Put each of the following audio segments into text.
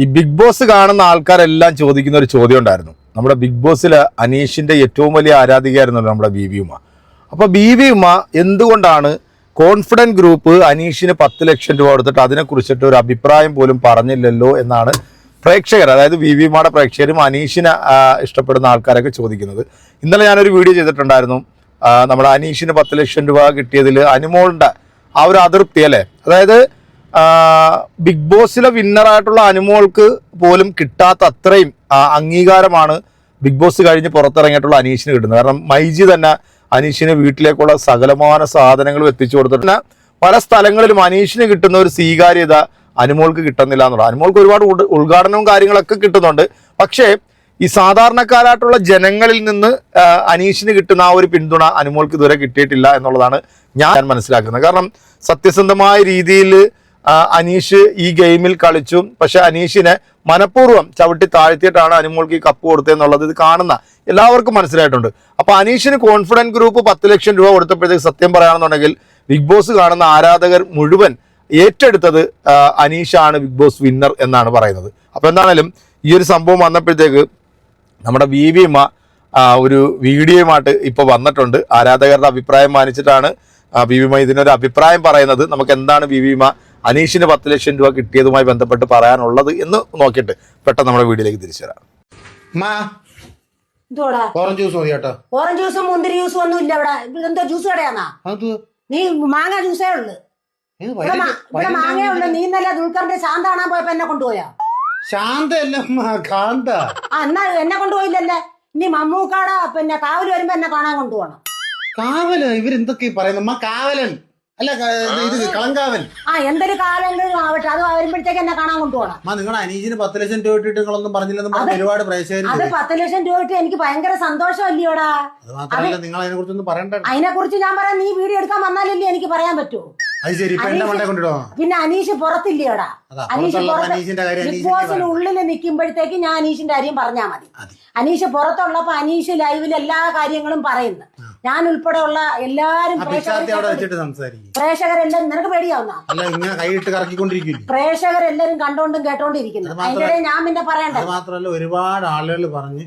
ഈ big boss കാണുന്ന ആൾക്കാരെല്ലാം ചോദിക്കുന്ന ഒരു ചോദ്യം ഉണ്ടായിരുന്നു. നമ്മുടെ ബിഗ് ബോസിൽ അനീഷിന്റെ ഏറ്റവും വലിയ ആരാധികയായിരുന്നല്ലോ നമ്മുടെ ബി വി ഉമ്മ അപ്പോൾ ബി വി ഉമ്മ എന്തുകൊണ്ടാണ് കോൺഫിഡന്റ് ഗ്രൂപ്പ് അനീഷിന് പത്ത് ലക്ഷം രൂപ കൊടുത്തിട്ട് അതിനെക്കുറിച്ചിട്ട് ഒരു അഭിപ്രായം പോലും പറഞ്ഞില്ലല്ലോ എന്നാണ് പ്രേക്ഷകർ അതായത് വി വി ഉമ്മയുടെ പ്രേക്ഷകരും അനീഷിനെ ഇഷ്ടപ്പെടുന്ന ആൾക്കാരൊക്കെ ചോദിക്കുന്നത്. ഇന്നലെ ഞാനൊരു വീഡിയോ ചെയ്തിട്ടുണ്ടായിരുന്നു. നമ്മുടെ അനീഷിന് പത്ത് ലക്ഷം രൂപ കിട്ടിയതിൽ അനുമോളുടെ ആ ഒരു അതൃപ്തി അല്ലേ? അതായത് ബിഗ് ബോസിലെ വിന്നറായിട്ടുള്ള അനുമോൾക്ക് പോലും കിട്ടാത്ത അത്രയും അംഗീകാരമാണ് ബിഗ് ബോസ് കഴിഞ്ഞ് പുറത്തിറങ്ങിയിട്ടുള്ള അനീഷിന് കിട്ടുന്നത്. കാരണം മൈജി തന്നെ അനീഷിന് വീട്ടിലേക്കുള്ള സകലമാന സാധനങ്ങളും എത്തിച്ചു കൊടുത്തിട്ട് പല സ്ഥലങ്ങളിലും അനീഷിന് കിട്ടുന്ന ഒരു സ്വീകാര്യത അനുമോൾക്ക് കിട്ടുന്നില്ല എന്നുള്ളത് അനുമോൾക്ക് ഒരുപാട് ഉദ്ഘാടനവും കാര്യങ്ങളൊക്കെ കിട്ടുന്നുണ്ട്. പക്ഷേ ഈ സാധാരണക്കാരായിട്ടുള്ള ജനങ്ങളിൽ നിന്ന് അനീഷിന് കിട്ടുന്ന ആ ഒരു പിന്തുണ അനുമോൾക്ക് ഇതുവരെ കിട്ടിയിട്ടില്ല എന്നുള്ളതാണ് ഞാൻ മനസ്സിലാക്കുന്നത്. കാരണം സത്യസന്ധമായ രീതിയിൽ അനീഷ് ഈ ഗെയിമിൽ കളിച്ചു പക്ഷെ അനീഷിനെ മനഃപൂർവം ചവിട്ടി താഴ്ത്തിയിട്ടാണ് അനുമോൾക്ക് ഈ കപ്പ് കൊടുത്തതെന്നുള്ളത് ഇത് കാണുന്ന എല്ലാവർക്കും മനസ്സിലായിട്ടുണ്ട്. അപ്പൊ അനീഷിന് കോൺഫിഡന്റ് ഗ്രൂപ്പ് പത്ത് ലക്ഷം രൂപ കൊടുത്തപ്പോഴത്തേക്ക് സത്യം പറയുകയാണെന്നുണ്ടെങ്കിൽ ബിഗ് ബോസ് കാണുന്ന ആരാധകർ മുഴുവൻ ഏറ്റെടുത്തത് അനീഷാണ് ബിഗ് ബോസ് വിന്നർ എന്നാണ് പറയുന്നത്. അപ്പോൾ എന്താണേലും ഈ ഒരു സംഭവം വന്നപ്പോഴത്തേക്ക് നമ്മുടെ വി വി ഒരു വീഡിയോയുമായിട്ട് ഇപ്പോൾ വന്നിട്ടുണ്ട്. ആരാധകരുടെ അഭിപ്രായം മാനിച്ചിട്ടാണ് വി ഇതിനൊരു അഭിപ്രായം പറയുന്നത്. നമുക്ക് എന്താണ് ഉമ്മ അനീഷിന് പത്ത് ലക്ഷം രൂപ കിട്ടിയതുമായി ബന്ധപ്പെട്ട് പറയാനുള്ളത് എന്ന് നോക്കിയിട്ട് പെട്ടെന്ന് നമ്മുടെ വീഡിയോയിലേക്ക് തിരിച്ചു വരാം. ഓറഞ്ച് ജ്യൂസ് മതി കേട്ടോ. ഓറഞ്ച് ജ്യൂസും മുന്തിരി ജ്യൂസും ഒന്നും ഇല്ല ഇവിടെ. എന്തോ ജ്യൂസ് കടയാന്നാ? അത് നീ മാങ്ങ ജ്യൂസേ ഉള്ളു. ഇവിടെ മാങ്ങേ ഉള്ളു. നീ ഇന്നലെ ദുൽഖറിന്റെ ശാന്ത കാണാൻ പോയപ്പോ എന്നെ കൊണ്ടുപോയാ? ശാന്തല്ല കാന്ത. ആ എന്നാ എന്നെ കൊണ്ടുപോയില്ലല്ലേ? ഇനി മമ്മൂക്കാട പിന്നെ കാവൽ വരുമ്പോ എന്നെ കാണാൻ കൊണ്ടുപോകണം കാവല? ഇവരെന്തൊക്കെ പറയുന്നു? കാവലൻ. അല്ല ഇത് കളങ്കാവൽ. ആ എന്തൊരു കാലെങ്കിലും ആവട്ടെ. അത് വരുമ്പോഴത്തേക്ക് എന്നെ കാണാൻ കൊണ്ടുപോകണം. മാ നിങ്ങളുടെ അനീജിന് പത്ത് ലക്ഷം രൂപ ഇട്ടിട്ട് നിങ്ങളൊന്നും പറഞ്ഞില്ലെന്ന് പറഞ്ഞ ഒരുപാട് പ്രേക്ഷകർ അത് പത്ത് ലക്ഷം രൂപ ഇട്ട് എനിക്ക് ഭയങ്കര സന്തോഷമല്ലയോടാ? അത് മാത്രമല്ല നിങ്ങൾ അതിനെ കുറിച്ചൊന്നും പറയണ്ട അതിനെ കുറിച്ച് ഞാൻ പറയാം നീ വീഡിയോ എടുക്കാൻ വന്നാലല്ലേ എനിക്ക് പറയാൻ പറ്റൂ. അത് ശരി ഇപ്പൊ മണ്ടേ കൊണ്ടിടോ. പിന്നെ അനീഷ് പുറത്തില്ലയോടാ? അനീഷ് അനീഷിന്റെ കാര്യം ബിഗ് അനീഷിന്റെ ബോസിന് ഉള്ളിൽ നിൽക്കുമ്പോഴത്തേക്ക് ഞാൻ അനീഷിന്റെ കാര്യം പറഞ്ഞാൽ മതി. മതി. അനീഷ് പുറത്തുള്ളപ്പോ അനീഷ് ലൈവിൽ എല്ലാ കാര്യങ്ങളും പറയുന്നു. ഞാൻ ഉൾപ്പെടെയുള്ള എല്ലാരും പ്രേക്ഷകരെല്ലാം നിനക്ക് പേടിയാവുന്ന? കൈയിട്ട് പ്രേക്ഷകരെല്ലാരും കണ്ടോണ്ടും കേട്ടോണ്ടിരിക്കുന്നു. അതിന്റെ ഞാൻ പിന്നെ പറയണ്ട? മാത്രല്ല മാത്രമല്ല ഒരുപാട് ആളുകൾ പറഞ്ഞ്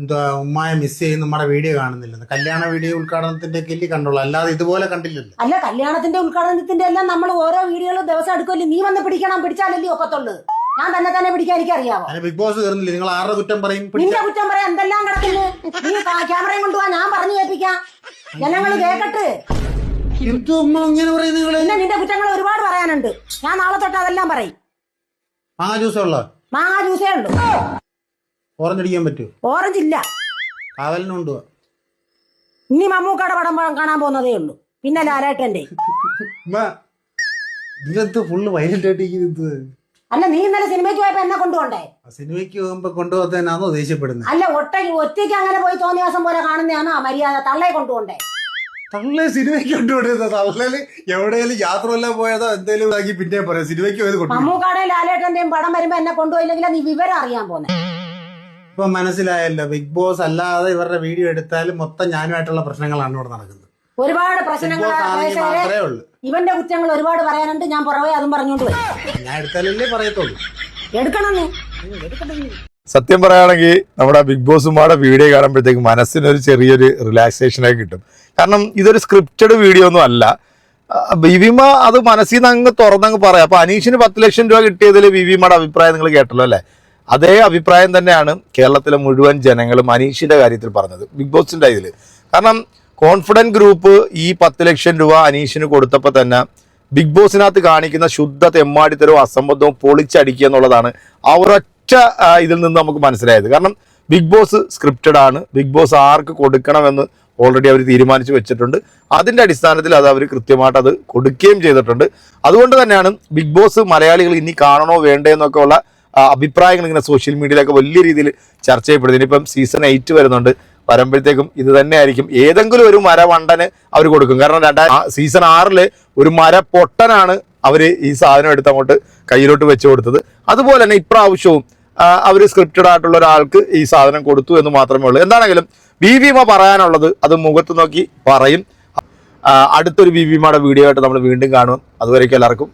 എന്താ ഉമ്മായ മിസ് ചെയ്യുന്ന നമ്മുടെ വീഡിയോ കാണുന്നില്ല കല്യാണ വീഡിയോ ഉദ്ഘാടനത്തിന്റെ കില്ലി കണ്ടോളൂ അല്ലാതെ ഇതുപോലെ കണ്ടില്ലല്ലോ. അല്ല കല്യാണത്തിന്റെ ഉദ്ഘാടനത്തിന്റെ എല്ലാം നമ്മൾ ഓരോ വീഡിയോകളും ദിവസം എടുക്കുമല്ലോ. നീ വന്ന് പിടിക്കണം പിടിച്ചാലല്ലേ ഒക്കത്തുള്ളൂ. ഞാൻ തന്നെ തന്നെ പിടിക്കാൻ എനിക്ക് അതിന് ബിഗ് ബോസ് കയറുന്നില്ല നിങ്ങൾ ആരുടെ കുറ്റം പറയും? നിന്റെ കുറ്റം പറയാൻ എന്തെല്ലാം കിടക്കുന്നു? നീ ക്യാമറയും കൊണ്ടുപോവാ ഞാൻ പറഞ്ഞു കേൾപ്പിക്കാം. ജനങ്ങൾ കേക്കട്ടെ. ഇങ്ങനെ പറയും നിങ്ങൾ പിന്നെ നിന്റെ കുറ്റങ്ങൾ ഒരുപാട് പറയാനുണ്ട്. ഞാൻ നാളെ തൊട്ട് അതെല്ലാം പറയും. മാങ്ങ ജ്യൂസ് ഉള്ള? മാങ്ങ ജ്യൂസേ ഉള്ളൂ. ഓറഞ്ച് അടിക്കാൻ പറ്റുമോ ഓറഞ്ച് ഇല്ല. കാവലിനുണ്ട് ഇനി മമ്മൂക്കയുടെ പടം കാണാൻ പോകുന്നതേ ഉള്ളൂ. പിന്നെ ലാലേട്ടന്റെ ഫുള്ള് ഇരിക്കുന്നത്? അല്ല നീ ഇന്നലെ സിനിമയ്ക്ക് പോയപ്പോ എന്നെ കൊണ്ടുപോണ്ടേ സിനിമയ്ക്ക് പോകുമ്പോ കൊണ്ടുപോകാനാണോ ദേഷ്യപ്പെടുന്നത്? അല്ല ഒട്ട ഒറ്റയ്ക്ക് അങ്ങനെ പോയി തോന്നിയാസം പോലെ കാണുന്നതാണോ മര്യാദ? തള്ളയെ കൊണ്ടുപോണ്ടേ തള്ളേ സിനിമയ്ക്ക് കൊണ്ടുപോയത് തള്ളൽ എവിടെയെങ്കിലും യാത്ര വല്ലതും പോയതോ എന്തെങ്കിലും ഇതാക്കി പിന്നെ പറയാം. സിനിമയ്ക്ക് പോയത് കൊണ്ടുപോകും ലാലേട്ടന്റെയും പടം വരുമ്പോ എന്നെ കൊണ്ടുപോയില്ലെങ്കിൽ നീ വിവരം അറിയാൻ പോന്നെ. ഇപ്പൊ മനസ്സിലായല്ലോ ബിഗ് ബോസ് അല്ലാതെ ഇവരുടെ വീഡിയോ എടുത്താലും മൊത്തം ഞാനുമായിട്ടുള്ള പ്രശ്നങ്ങളാണ് ഇവിടെ നടക്കുന്നത്. ഒരുപാട് പ്രശ്നങ്ങൾ പ്രേക്ഷകരെ ഇവന്റെ കുറ്റങ്ങൾ ഒരുപാട് പറയാനുണ്ട്. ഞാൻ പുറവേ അതും പറഞ്ഞോണ്ട് വരും ഞാൻ എടുത്താലല്ലേ പറയത്തുള്ളൂ. എടുക്കണം നീ സത്യം പറയുകയാണെങ്കിൽ നമ്മുടെ ബിഗ് ബോസുമാരുടെ വീഡിയോ കാണുമ്പോഴത്തേക്ക് മനസ്സിനൊരു ചെറിയൊരു റിലാക്സേഷനൊക്കെ കിട്ടും. കാരണം ഇതൊരു സ്ക്രിപ്റ്റഡ് വീഡിയോ ഒന്നും അല്ല. വിവിമ ബിവിമ അത് മനസ്സിൽ നിന്ന് അങ്ങ് തുറന്നങ്ങ് പറയാം. അപ്പോൾ അനീഷിന് പത്ത് ലക്ഷം രൂപ കിട്ടിയതിൽ ബിവിമയുടെ അഭിപ്രായം നിങ്ങൾ കേട്ടല്ലോ അല്ലേ? അതേ അഭിപ്രായം തന്നെയാണ് കേരളത്തിലെ മുഴുവൻ ജനങ്ങളും അനീഷിന്റെ കാര്യത്തിൽ പറഞ്ഞത്. ബിഗ് ബോസിന്റെ ഇതിൽ കാരണം കോൺഫിഡന്റ് ഗ്രൂപ്പ് ഈ പത്ത് ലക്ഷം രൂപ അനീഷിന് കൊടുത്തപ്പോൾ തന്നെ ബിഗ് ബോസിനകത്ത് കാണിക്കുന്ന ശുദ്ധ തെമ്മാടിത്തരവും അസംബന്ധവും പൊളിച്ചടിക്കുക എന്നുള്ളതാണ് അവരൊറ്റ ഇതിൽ നിന്ന് നമുക്ക് മനസ്സിലായത്. കാരണം ബിഗ് ബോസ് സ്ക്രിപ്റ്റഡ് ആണ്. ബിഗ് ബോസ് ആർക്ക് കൊടുക്കണമെന്ന് ഓൾറെഡി അവർ തീരുമാനിച്ചു വെച്ചിട്ടുണ്ട്. അതിന്റെ അടിസ്ഥാനത്തിൽ അത് അവർ കൃത്യമായിട്ട് അത് കൊടുക്കുകയും ചെയ്തിട്ടുണ്ട്. അതുകൊണ്ട് തന്നെയാണ് ബിഗ് ബോസ് മലയാളികൾ ഇനി കാണണോ വേണ്ടേ എന്നൊക്കെ ഉള്ള അഭിപ്രായങ്ങൾ ഇങ്ങനെ സോഷ്യൽ മീഡിയയിലൊക്കെ വലിയ രീതിയിൽ ചർച്ച ചെയ്യപ്പെടുന്നത്. ഇനിയിപ്പം സീസൺ എയ്റ്റ് വരുന്നുണ്ട്. വരുമ്പോഴത്തേക്കും ഇത് തന്നെയായിരിക്കും. ഏതെങ്കിലും ഒരു മരവണ്ടന് അവർ കൊടുക്കും. കാരണം രണ്ടാ സീസൺ ആറിൽ ഒരു മര പൊട്ടനാണ് അവർ ഈ സാധനം എടുത്ത് അങ്ങോട്ട് കയ്യിലോട്ട് വെച്ചു കൊടുത്തത്. അതുപോലെ തന്നെ ഇപ്രാവശ്യവും അവർ സ്ക്രിപ്റ്റഡ് ആയിട്ടുള്ള ഒരാൾക്ക് ഈ സാധനം കൊടുത്തു എന്ന് മാത്രമേ ഉള്ളൂ. എന്താണെങ്കിലും വി വിമ പറയാനുള്ളത് അത് മുഖത്ത് നോക്കി പറയും. അടുത്തൊരു വി വിമയുടെ വീഡിയോ ആയിട്ട് നമ്മൾ വീണ്ടും കാണും. അതുവരേക്കും എല്ലാവർക്കും